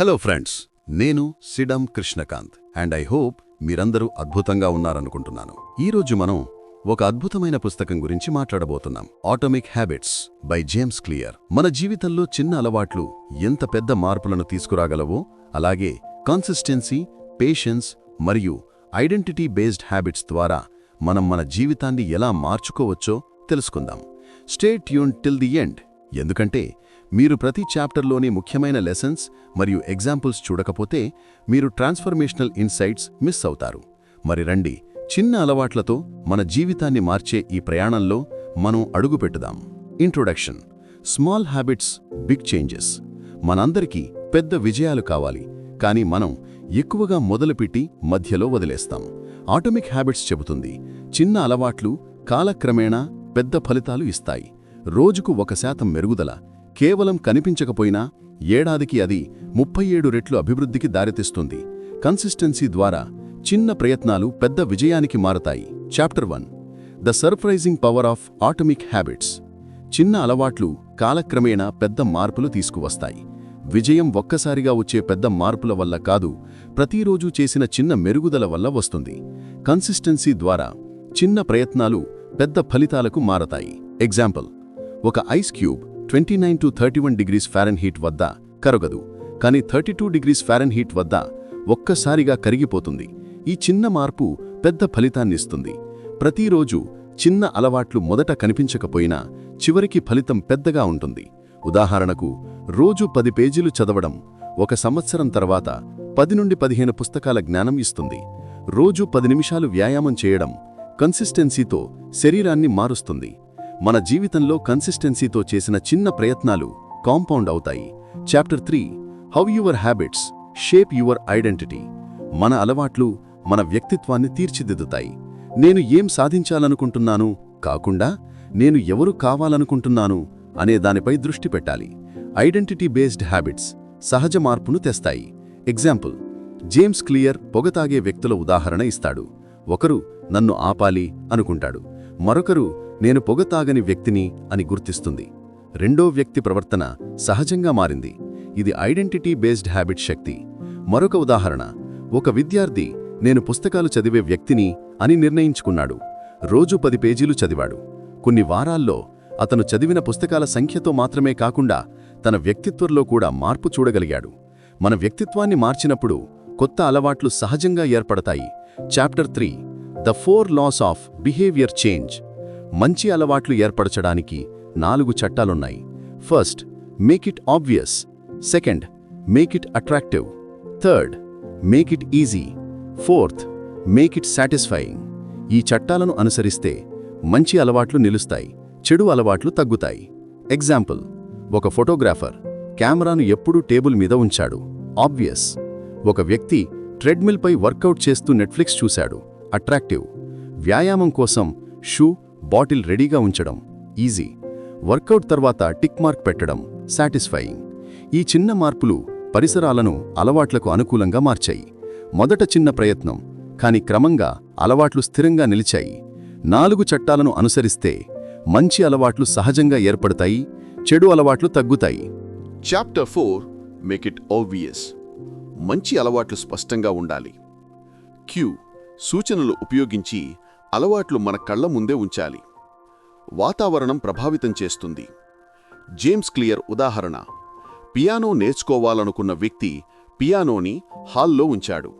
Hello friends నేను Sidam Krishnakanth and I hope మీరందరూ అద్భుతంగా ఉన్నారనుకుంటున్నాను. ఈరోజు మనం ఒక అద్భుతమైన పుస్తకం గురించి మాట్లాడబోతున్నాం. Atomic habits by James Clear మన జీవితంలో చిన్న అలవాట్లు ఎంత పెద్ద మార్పులను తీసుకురాగలవో అలాగే కాన్సిస్టెన్సీ పేషెన్స్ మరియు ఐడెంటిటీ బేస్డ్ హ్యాబిట్స్ ద్వారా మనం మన జీవితాన్ని ఎలా మార్చుకోవచ్చో తెలుసుకుందాం. Stay tune till the end ఎందుకంటే మీరు ప్రతి చాప్టర్లోని ముఖ్యమైన లెసన్స్ మరియు ఎగ్జాంపుల్స్ చూడకపోతే మీరు ట్రాన్స్ఫర్మేషనల్ ఇన్సైట్స్ మిస్ అవుతారు. మరి రండి చిన్న అలవాట్లతో మన జీవితాన్ని మార్చే ఈ ప్రయాణంలో మనం అడుగుపెట్టుదాం introduction small habits big changes మనందరికీ పెద్ద విజయాలు కావాలి కానీ మనం ఎక్కువగా మొదలుపెట్టి మధ్యలో వదిలేస్తాం. ఆటోమిక్ హ్యాబిట్స్ చెబుతుంది చిన్న అలవాట్లు కాలక్రమేణా పెద్ద ఫలితాలు ఇస్తాయి. రోజుకు ఒక శాతం మెరుగుదల కేవలం కనిపించకపోయినా ఏడాదికి అది ముప్పై ఏడు రెట్లు అభివృద్ధికి దారితీస్తుంది. కన్సిస్టెన్సీ ద్వారా చిన్న ప్రయత్నాలు పెద్ద విజయానికి మారతాయి. Chapter one. The surprising power of atomic habits. చిన్న అలవాట్లు కాలక్రమేణా పెద్ద మార్పులు తీసుకువస్తాయి. విజయం ఒక్కసారిగా వచ్చే పెద్ద మార్పుల వల్ల కాదు ప్రతిరోజు చేసిన చిన్న మెరుగుదల వల్ల వస్తుంది. కన్సిస్టెన్సీ ద్వారా చిన్న ప్రయత్నాలు పెద్ద ఫలితాలకు మారతాయి. ఎగ్జాంపుల్. ఒక ice cube twenty nine to thirty one degrees Fahrenheit వద్ద కరగదు. కానీ థర్టీ టూ డిగ్రీస్ ఫారెన్హీట్ వద్ద ఒక్కసారిగా కరిగిపోతుంది. ఈ చిన్న మార్పు పెద్ద ఫలితాన్నిస్తుంది ప్రతిరోజు చిన్న అలవాట్లు మొదట కనిపించకపోయినా చివరికి ఫలితం పెద్దగా ఉంటుంది. ఉదాహరణకు రోజు పది పేజీలు చదవడం ఒక సంవత్సరం తర్వాత పది నుండి పదిహేను పుస్తకాల జ్ఞానం ఇస్తుంది. రోజు పది నిమిషాలు వ్యాయామం చేయడం కన్సిస్టెన్సీతో శరీరాన్ని మారుస్తుంది. మన జీవితంలో కన్సిస్టెన్సీతో చేసిన చిన్న ప్రయత్నాలు కాంపౌండ్ అవుతాయి. Chapter three how your habits shape your identity మన అలవాట్లు మన వ్యక్తిత్వాన్ని తీర్చిదిద్దుతాయి. నేను ఏం సాధించాలనుకుంటున్నాను? కాకుండా నేను ఎవరు కావాలనుకుంటున్నాను? అనే దానిపై దృష్టి పెట్టాలి. ఐడెంటిటీ బేస్డ్ హ్యాబిట్స్ సహజ మార్పును తెస్తాయి. ఎగ్జాంపుల్ జేమ్స్ క్లియర్ పొగతాగే వ్యక్తుల ఉదాహరణ ఇస్తాడు. ఒకరు నన్ను ఆపాలి అనుకుంటాడు. మరొకరు నేను పొగ తాగని వ్యక్తిని అని గుర్తిస్తుంది. రెండో వ్యక్తి ప్రవర్తన సహజంగా మారింది. ఇది ఐడెంటిటీ బేస్డ్ హ్యాబిట్ శక్తి. మరొక ఉదాహరణ ఒక విద్యార్థి నేను పుస్తకాలు చదివే వ్యక్తిని అని నిర్ణయించుకున్నాడు. రోజు పది పేజీలు చదివాడు. కొన్ని వారాల్లో అతను చదివిన పుస్తకాల సంఖ్యతో మాత్రమే కాకుండా తన వ్యక్తిత్వంలో కూడా మార్పు చూడగలిగాడు. మన వ్యక్తిత్వాన్ని మార్చినప్పుడు కొత్త అలవాట్లు సహజంగా ఏర్పడతాయి. Chapter three the four laws of behaviour change. మంచి అలవాట్లు ఏర్పరచడానికి నాలుగు చట్టాలున్నాయి. First make it obvious second make it attractive third make it easy fourth make it satisfying ఈ చట్టాలను అనుసరిస్తే మంచి అలవాట్లు నిలుస్తాయి చెడు అలవాట్లు తగ్గుతాయి. ఎగ్జాంపుల్ ఒక ఫోటోగ్రాఫర్ కెమెరాను ఎప్పుడూ టేబుల్ మీద ఉంచాడు. ఆబ్వియస్ ఒక వ్యక్తి ట్రెడ్మిల్పై వర్కౌట్ చేస్తూ నెట్ఫ్లిక్స్ చూశాడు. అట్రాక్టివ్ వ్యాయామం కోసం షూ బాటిల్ రెడీగా ఉంచడం. ఈజీ. వర్కౌట్ తర్వాత టిక్ మార్క్ పెట్టడం సాటిస్ఫైయింగ్. ఈ చిన్న మార్పులు పరిసరాలను అలవాట్లకు అనుకూలంగా మార్చాయి. మొదట చిన్న ప్రయత్నం కాని క్రమంగా అలవాట్లు స్థిరంగా నిలిచాయి. నాలుగు చట్టాలను అనుసరిస్తే మంచి అలవాట్లు సహజంగా ఏర్పడతాయి చెడు అలవాట్లు తగ్గుతాయి. Chapter four make it obvious మంచి అలవాట్లు స్పష్టంగా ఉండాలి. క్యూ సూచనలు ఉపయోగించి అలవాట్లు మన కళ్ళ ముందే ఉంచాలి. వాతావరణం ప్రభావితం చేస్తుంది. జేమ్స్ క్లియర్ ఉదాహరణ. పియానో నేర్చుకోవాలనుకున్న వ్యక్తి పియానోని హాల్లో ఉంచాడు.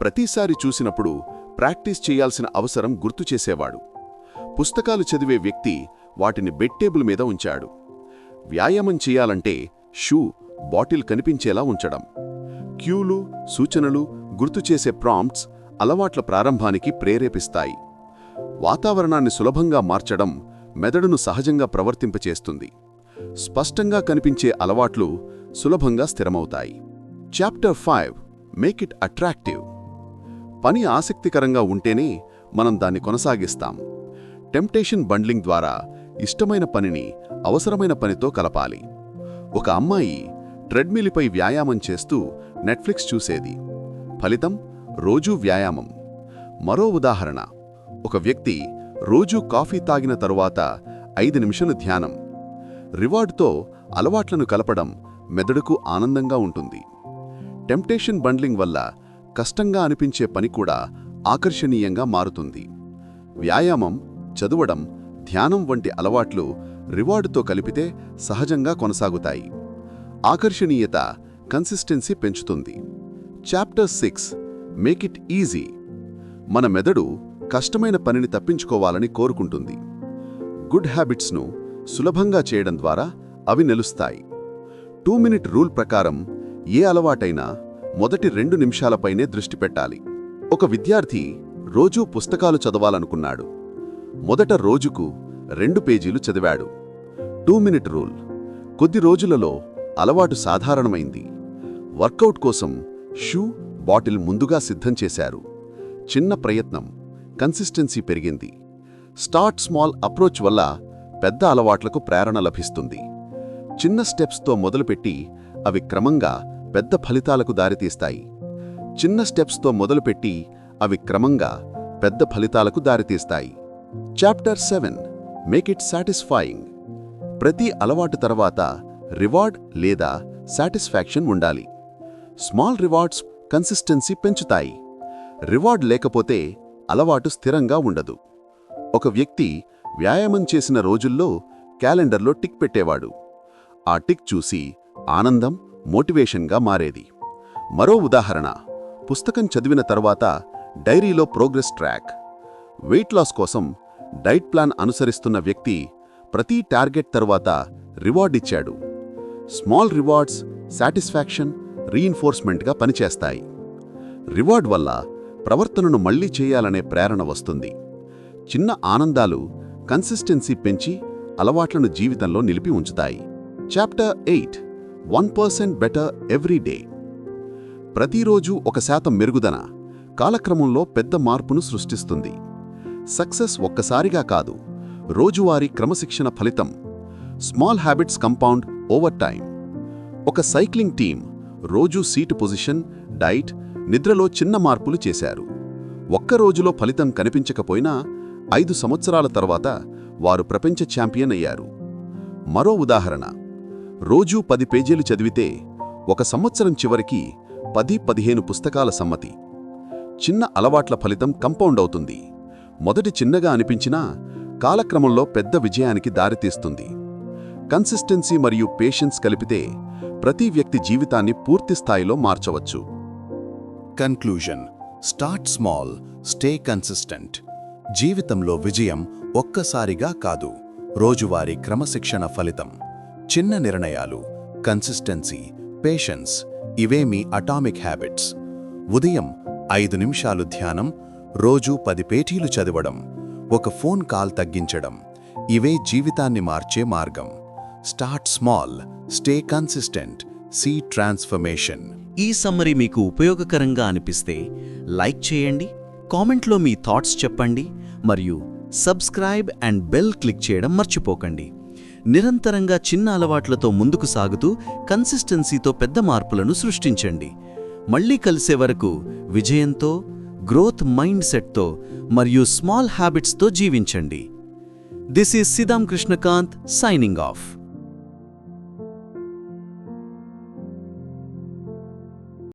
ప్రతిసారి చూసినప్పుడు ప్రాక్టీస్ చేయాల్సిన అవసరం గుర్తు చేసేవాడు. పుస్తకాలు చదివే వ్యక్తి వాటిని బెడ్ టేబుల్ మీద ఉంచాడు. వ్యాయామం చేయాలంటే షూ బాటిల్ కనిపించేలా ఉంచడం. క్యూలు సూచనలు గుర్తుచేసే ప్రాంప్ట్స్ అలవాట్ల ప్రారంభానికి ప్రేరేపిస్తాయి. వాతావరణాన్ని సులభంగా మార్చడం మెదడును సహజంగా ప్రవర్తింపచేస్తుంది. స్పష్టంగా కనిపించే అలవాట్లు సులభంగా స్థిరమవుతాయి. Chapter five make it attractive పని ఆసక్తికరంగా ఉంటేనే మనం దాన్ని కొనసాగిస్తాం. టెంప్టేషన్ బండ్లింగ్ ద్వారా ఇష్టమైన పనిని అవసరమైన పనితో కలపాలి. ఒక అమ్మాయి ట్రెడ్మిల్పై వ్యాయామం చేస్తూ నెట్ఫ్లిక్స్ చూసేది. ఫలితం రోజూ వ్యాయామం. మరో ఉదాహరణ. ఒక వ్యక్తి రోజూ కాఫీ తాగిన తరువాత ఐదు నిమిషాలు ధ్యానం. రివార్డుతో అలవాట్లను కలపడం మెదడుకు ఆనందంగా ఉంటుంది. టెంప్టేషన్ బండ్లింగ్ వల్ల కష్టంగా అనిపించే పని కూడా ఆకర్షణీయంగా మారుతుంది. వ్యాయామం చదవడం ధ్యానం వంటి అలవాట్లు రివార్డుతో కలిపితే సహజంగా కొనసాగుతాయి. ఆకర్షణీయత కన్సిస్టెన్సీ పెంచుతుంది. Chapter six make it easy. మన మెదడు కష్టమైన పనిని తప్పించుకోవాలని కోరుకుంటుంది. గుడ్ హ్యాబిట్స్ను సులభంగా చేయడం ద్వారా అవి నిలుస్తాయి. టూ మినిట్ రూల్ ప్రకారం ఏ అలవాటైనా మొదటి రెండు నిమిషాలపైనే దృష్టి పెట్టాలి. ఒక విద్యార్థి రోజూ పుస్తకాలు చదవాలనుకున్నాడు. మొదట రోజుకు రెండు పేజీలు చదివాడు. Two minute rule. కొద్ది రోజులలో అలవాటు సాధారణమైంది. వర్కౌట్ కోసం షూ బాటిల్ ముందుగా సిద్ధం చేశారు. చిన్న ప్రయత్నం. కన్సిస్టెన్సీ పెరిగింది. స్టార్ట్ స్మాల్ అప్రోచ్ వల్ల పెద్ద అలవాట్లకు ప్రేరణ లభిస్తుంది. చిన్న స్టెప్స్తో మొదలుపెట్టి అవి క్రమంగా పెద్ద ఫలితాలకు దారితీస్తాయి. చిన్న స్టెప్స్తో మొదలుపెట్టి అవి క్రమంగా పెద్ద ఫలితాలకు దారితీస్తాయి. Chapter seven. Make it satisfying. ప్రతి అలవాటు తర్వాత రివార్డ్ లేదా సాటిస్ఫాక్షన్ ఉండాలి. స్మాల్ రివార్డ్స్ కన్సిస్టెన్సీ పెంచుతాయి. రివార్డ్ లేకపోతే అలవాటు స్థిరంగా ఉండదు. ఒక వ్యక్తి వ్యాయామం చేసిన రోజుల్లో క్యాలెండర్లో టిక్ పెట్టేవాడు. ఆ టిక్ చూసి ఆనందం మోటివేషన్గా మారేది. మరో ఉదాహరణ పుస్తకం చదివిన తర్వాత డైరీలో ప్రోగ్రెస్ ట్రాక్. వెయిట్ లాస్ కోసం డైట్ ప్లాన్ అనుసరిస్తున్న వ్యక్తి ప్రతి టార్గెట్ తర్వాత రివార్డ్ ఇచ్చాడు. స్మాల్ రివార్డ్స్ సాటిస్ఫాక్షన్ రీఇన్ఫోర్స్మెంట్గా పనిచేస్తాయి. రివార్డ్ వల్ల ప్రవర్తనను మళ్ళీ చేయాలనే ప్రేరణ వస్తుంది. చిన్న ఆనందాలు కన్సిస్టెన్సీ పెంచి అలవాట్లను జీవితంలో నిలిపి ఉంచుతాయి. Chapter eight one percent better every day. ప్రతిరోజు ఒక శాతం మెరుగుదన కాలక్రమంలో పెద్ద మార్పును సృష్టిస్తుంది. సక్సెస్ ఒక్కసారిగా కాదు రోజువారీ క్రమశిక్షణ ఫలితం small habits compound over time ఒక సైక్లింగ్ టీం రోజూ సీటు పొజిషన్ డైట్ నిద్రలో చిన్న మార్పులు చేశారు. ఒక్క రోజులో ఫలితం కనిపించకపోయినా ఐదు సంవత్సరాల తర్వాత వారు ప్రపంచ ఛాంపియన్ అయ్యారు. మరో ఉదాహరణ. రోజూ పది పేజీలు చదివితే ఒక సంవత్సరం చివరికి పది పదిహేను పుస్తకాల సమ్మతి. చిన్న అలవాట్ల ఫలితం కంపౌండ్ అవుతుంది. మొదటి చిన్నగా అనిపించినా కాలక్రమంలో పెద్ద విజయానికి దారితీస్తుంది. కన్సిస్టెన్సీ మరియు పేషెన్స్ కలిపితే ప్రతి వ్యక్తి జీవితాన్ని పూర్తిస్థాయిలో మార్చవచ్చు. Conclusion start small stay consistent జీవితంలో విజయం ఒక్కసారిగా కాదు. రోజువారీ క్రమశిక్షణ ఫలితం. చిన్న నిర్ణయాలు కన్సిస్టెన్సీ పేషెన్స్ ఇవే మీ అటామిక్ హ్యాబిట్స్ ఉదయం ఐదు నిమిషాలు ధ్యానం రోజూ పది పేటీలు చదవడం ఒక ఫోన్ కాల్ తగ్గించడం ఇవే జీవితాన్ని మార్చే మార్గం. Start small stay consistent see transformation. ఈ సమ్మరీ మీకు ఉపయోగకరంగా అనిపిస్తే లైక్ చేయండి కామెంట్లో మీ థాట్స్ చెప్పండి మరియు సబ్స్క్రైబ్ అండ్ బెల్ క్లిక్ చేయడం మర్చిపోకండి. నిరంతరంగా చిన్న అలవాట్లతో ముందుకు సాగుతూ కన్సిస్టెన్సీతో పెద్ద మార్పులను సృష్టించండి. మళ్ళీ కలిసే వరకు విజయంతో గ్రోత్ మైండ్ సెట్తో మరియు స్మాల్ హ్యాబిట్స్తో జీవించండి. This is Siddham Krishnakanth signing off.